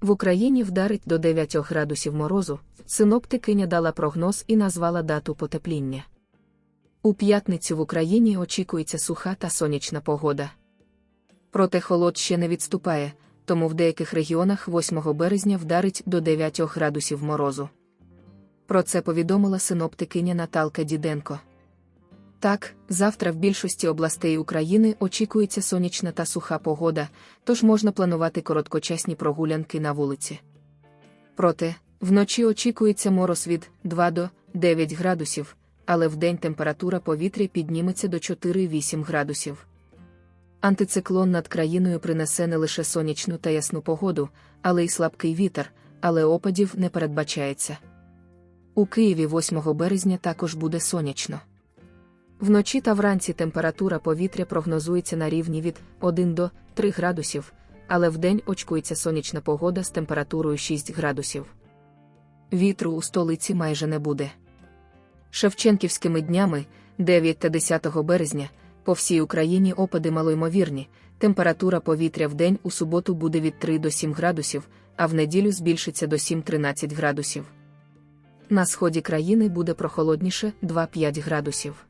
В Україні вдарить до 9 градусів морозу. Синоптикиня дала прогноз і назвала дату потепління. У п'ятницю в Україні очікується суха та сонячна погода. Проте холод ще не відступає, тому в деяких регіонах 8 березня вдарить до 9 градусів морозу. Про це повідомила синоптикиня Наталка Діденко. Так, завтра в більшості областей України очікується сонячна та суха погода, тож можна планувати короткочасні прогулянки на вулиці. Проте, вночі очікується мороз від 2 до 9 градусів, але вдень температура повітря підніметься до 4-8 градусів. Антициклон над країною принесе не лише сонячну та ясну погоду, але й слабкий вітер, але опадів не передбачається. У Києві 8 березня також буде сонячно. Вночі та вранці температура повітря прогнозується на рівні від 1 до 3 градусів, але вдень очкується сонячна погода з температурою 6 градусів. Вітру у столиці майже не буде. Шевченківськими днями, 9 та 10 березня, по всій Україні опади малоймовірні, температура повітря в день у суботу буде від 3 до 7 градусів, а в неділю збільшиться до 7-13 градусів. На сході країни буде прохолодніше 2-5 градусів.